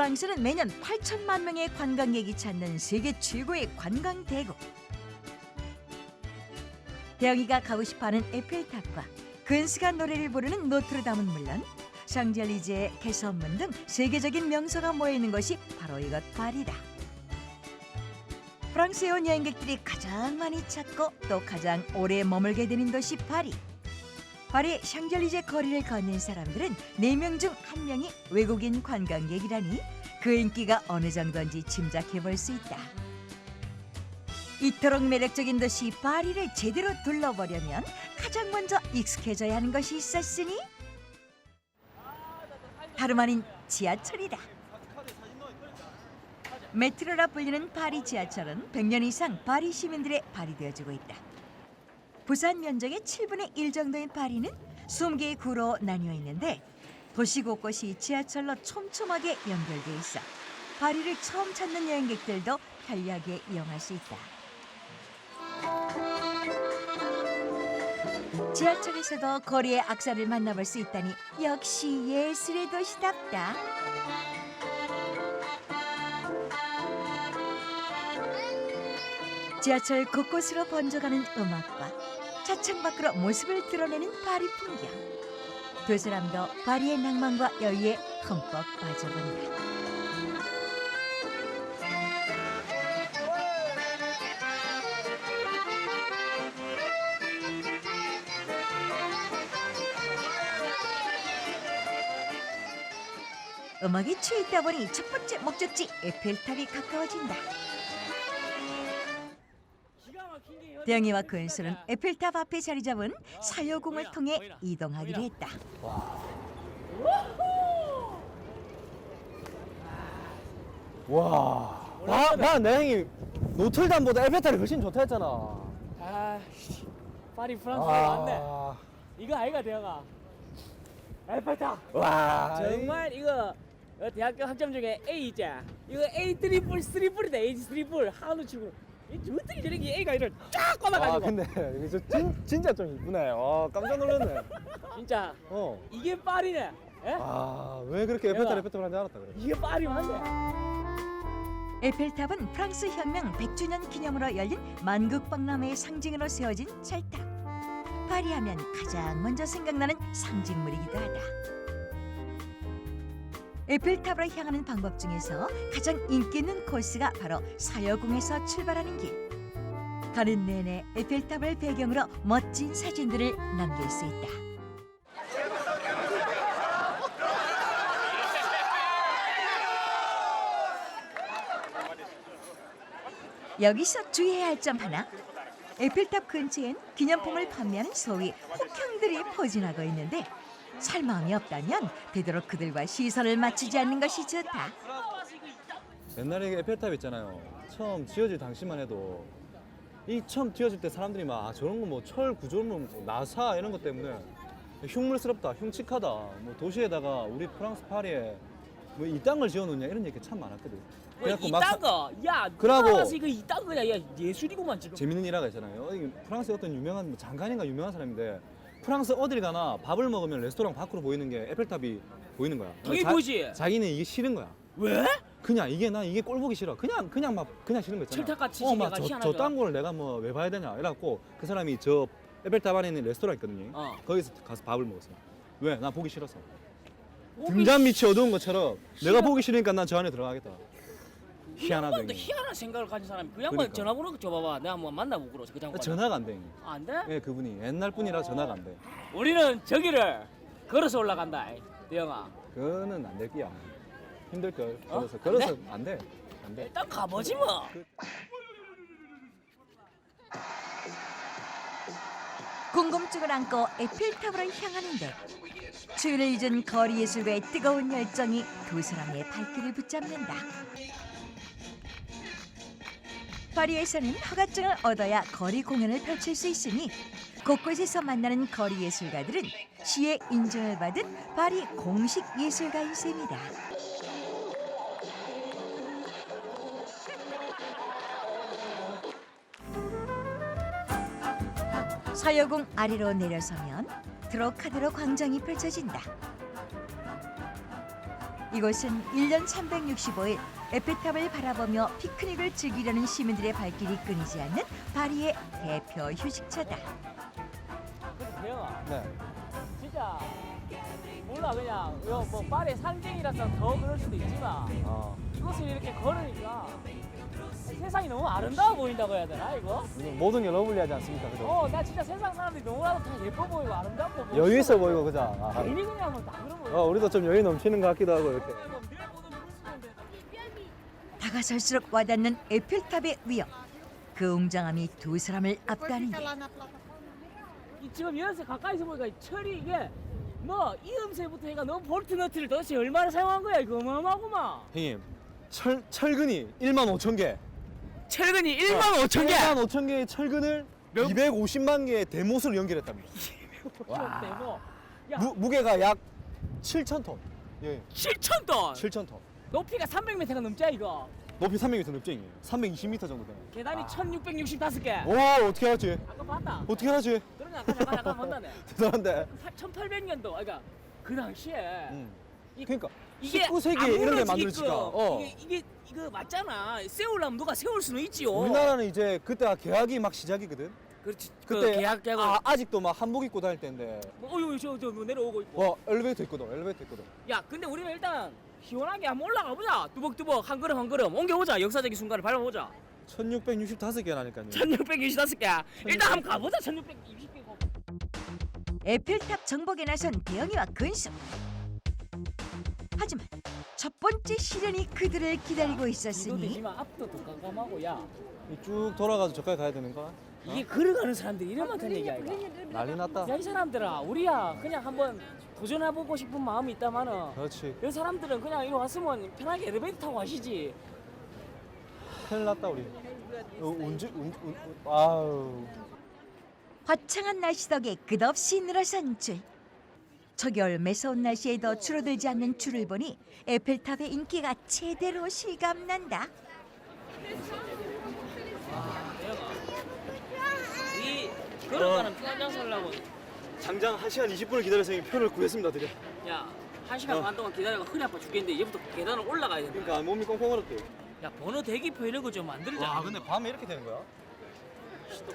프랑스는 매년 8천만 명의 관광객이 찾는 세계 최고의 관광 대국. 대영이가 가고 싶어하는 에펠탑과 근스가 노래를 부르는 노트르담은 물론 샹젤리제, 개선문 등 세계적인 명소가 모여 있는 것이 바로 이것 파리다. 프랑스에 온 여행객들이 가장 많이 찾고 또 가장 오래 머물게 되는 도시 파리. 파리 샹젤리제 거리를 걷는 사람들은 네 명 중 한 명이 외국인 관광객이라니 그 인기가 어느 정도인지 짐작해 볼 수 있다. 이토록 매력적인 도시 파리를 제대로 둘러보려면 가장 먼저 익숙해져야 하는 것이 있었으니 다름 아닌 지하철이다. 메트로라 불리는 파리 지하철은 100년 이상 파리 시민들의 발이 되어주고 있다. 부산 면적의 7분의 1 정도인 파리는 20개의 구로 나뉘어 있는데 도시 곳곳이 지하철로 촘촘하게 연결돼 있어 파리를 처음 찾는 여행객들도 편리하게 이용할 수 있다. 지하철에서도 거리의 악사를 만나볼 수 있다니 역시 예술의 도시답다. 지하철 곳곳으로 번져가는 음악과 차창 밖으로 모습을 드러내는 파리 풍경. 두 사람도 파리의 낭만과 여유에 흠뻑 빠져본다. 음악이 취했다 보니 첫 번째 목적지 에펠탑이 가까워진다. 대영이와 근수는 에펠탑 앞에 자리 잡은 사요궁을 통해 이동하기로 했다. 와. 나, 나, 내 형이 노틀담보다 에펠탑이 훨씬 좋다 했잖아. 아, 씨. 파리 프랑스가 왔네. 아, 이거 아이가 대영아. 에펠탑. 와. 정말 이거 어, 대학교 학점 중에 A 있자. 이거 A 트리플 트리플이다. A 트리플 한우 치고. 이 어떻게 저렇게 A가 이를 쫙 아, 꽂아가지고. 근데 이거 저 진, 진짜 좀 이쁘네. 와, 깜짝 놀랐네. 진짜 어. 이게 파리네. 예? 아, 왜 그렇게 에펠탑 에펠탑을 한지 알았다 그래. 이게 파리 맞네. 에펠탑은 프랑스 혁명 100주년 기념으로 열린 만국박람회의 상징으로 세워진 철탑. 파리하면 가장 먼저 생각나는 상징물이기도 하다. 에펠탑으로 향하는 방법 중에서 가장 인기 있는 코스가 바로 사여궁에서 출발하는 길. 가는 내내 에펠탑을 배경으로 멋진 사진들을 남길 수 있다. 여기서 주의해야 할 점 하나. 에펠탑 근처엔 기념품을 판매하는 소위 혹형들이 포진하고 있는데 살 마음이 없다면 되도록 그들과 시선을 맞추지 않는 것이 좋다. 옛날에 에펠탑 있잖아요. 처음 지어질 당시만 해도 이 처음 지어질 때 사람들이 막 아, 저런 거 뭐 철 구조물 나사 이런 것 때문에 흉물스럽다, 흉측하다. 뭐 도시에다가 우리 프랑스 파리에 뭐 이딴 걸 지어놓냐 이런 얘기 참 많았거든. 그래갖고 막 사- 이딴 거. 야, 그러고- 프랑스 이거 이딴 거야. 야, 예술이구만 지금. 재밌는 일화가 있잖아요. 이 프랑스 어떤 유명한 뭐 장관인가 유명한 사람인데 프랑스 어딜 가나 밥을 먹으면 레스토랑 밖으로 보이는 게 에펠탑이 보이는 거야. 당연히 자- 보이지. 자기는 이게 싫은 거야. 왜? 그냥 이게 나 이게 꼴 보기 싫어. 그냥 그냥 막 그냥 싫은 거 있잖아. 철탑같이 어, 막 희한하죠. 저딴 걸 내가 뭐 왜 봐야 되냐. 이래갖고 그 사람이 저 에펠탑 안에 있는 레스토랑 있거든요. 어. 거기서 가서 밥을 먹었어. 왜? 나 보기 싫어서. 등잔 밑이 어두운 것처럼 내가 보기 싫으니까 난 저 안에 들어가겠다. 희한하다. 또. 희한한 생각을 가진 사람이 그 양반 그러니까. 전화번호 줘봐봐 내가 한번 만나보고 그러지 그 양반 전화가 안 돼. 형님. 안 돼? 예, 그분이 옛날 분이라 전화가 안 돼. 우리는 저기를 걸어서 올라간다 대영아 그거는 안될 끼야. 힘들 걸. 어? 걸어서 안 걸어서 안 돼. 안 돼. 일단 가보지 뭐 궁금증을 안고 에펠탑으로 향하는데 추위를 잊은 거리 예술가의 뜨거운 열정이 두 사람의 발길을 붙잡는다. 파리에서는 허가증을 얻어야 거리 공연을 펼칠 수 있으니 곳곳에서 만나는 거리 예술가들은 시의 인정을 받은 파리 공식 예술가인 셈이다. 사여궁 아래로 내려서면 드로카드로 광장이 펼쳐진다. 이곳은 1년 365일 에펠탑을 바라보며 피크닉을 즐기려는 시민들의 발길이 끊이지 않는 파리의 대표 휴식처다. 대영아 네. 몰라 그냥 이거 뭐 파리의 상징이라서 더 그럴 수도 있지만 아, 이곳을 이렇게 걸으니까 세상이 너무 아름다워 보인다고 해야 되나 이거? 모든 게 러블리하지 않습니까? 그죠? 어 나 진짜 세상 사람들이 너무나도 다 예뻐 보이고 아름답고 멋있어 여유 있어 보이고 그죠? 아, 괜히 그냥 뭐다 그런 거 어, 우리도 좀 여유 넘치는 것 같기도 하고 이렇게. 다가설수록 와닿는 에펠탑의 위엄. 그 웅장함이 두 사람을 압도하는데 이 지금 연세 가까이서 보니까 이 철이 이게 뭐 이음새부터 해가 너무 볼트 너트를 도대체 얼마나 사용한 거야 이거 어마어마하구만 형님, 철, 철근이 1만 5천 개. 철근이 1만 5천 개의 철근을 250만 개의 대못으로 연결했답니다. 와. 대고 야 무, 무게가 약 7천 톤. 예, 7천 돈 7천 톤. 높이가 300m가 넘자 이거 높이 300m 넓죠, 형님? 320m 정도 되네. 계단이 1665개 오, 어떻게 알았지? 아까 봤다 어떻게 알았지? 아까 잠깐 잠깐 본다네 대단한데. 1800년도 그러니까 그 당시에 음. 이- 그러니까 이게 19세기에 안 이런 게 만들어지니까. 어. 이게, 이게 이거 맞잖아 세우려면 누가 세울 수는 있지요 우리나라는 이제 그때가 개학이 막 시작이거든. 그렇지 그때 그 계약 계약을 아, 아직도 막 한복 입고 다닐 때인데. 뭐, 어유 저저 내려오고 있고 와, 엘리베이터 있거든. 엘리베이터 있거든. 야 근데 우리는 일단 시원하게 한번 올라가 보자 뚜벅뚜벅 한 걸음 한 걸음 옮겨보자 역사적인 순간을 밟아보자 1665개라니까요. 1625개 일단 한번 가보자 1620개 에펠탑 정복에 나선 대영이와 근수. 하지만 첫 번째 시련이 그들을 기다리고 이도 있었으니 되지만 앞도 더 깜깜하고 야 쭉 돌아가서 저까지 가야 되는 거야? 이게 걸어가는 사람들이 이런 많다는 얘기야 이거 난리 났다. 야 이 사람들아 우리야 그냥 한번 도전해보고 싶은 마음이 있다마는 그렇지. 이 사람들은 그냥 이리 왔으면 편하게 엘리베이터 타고 가시지 큰일 났다 우리. 어, 운지 운, 운, 운 아우. 화창한 날씨 덕에 끝없이 늘어선 줄. 저겨울 매서 운 날씨에도 줄어들지 않는 줄을 보니 에펠탑의 인기가 제대로 실감난다. 이 걸어가는 장소를 하고 장장 1시간 20분을 기다려서 이 표를 구했습니다, 드려. 야 한 시간 어. 반 동안 기다려가 허리 아파 죽겠는데 이제부터 계단을 올라가야 된다 그러니까 몸이 꽁꽁 얼었대. 야 번호 대기표 이런 거 좀 만들자 와, 근데 밤에 이렇게 되는 거야? 또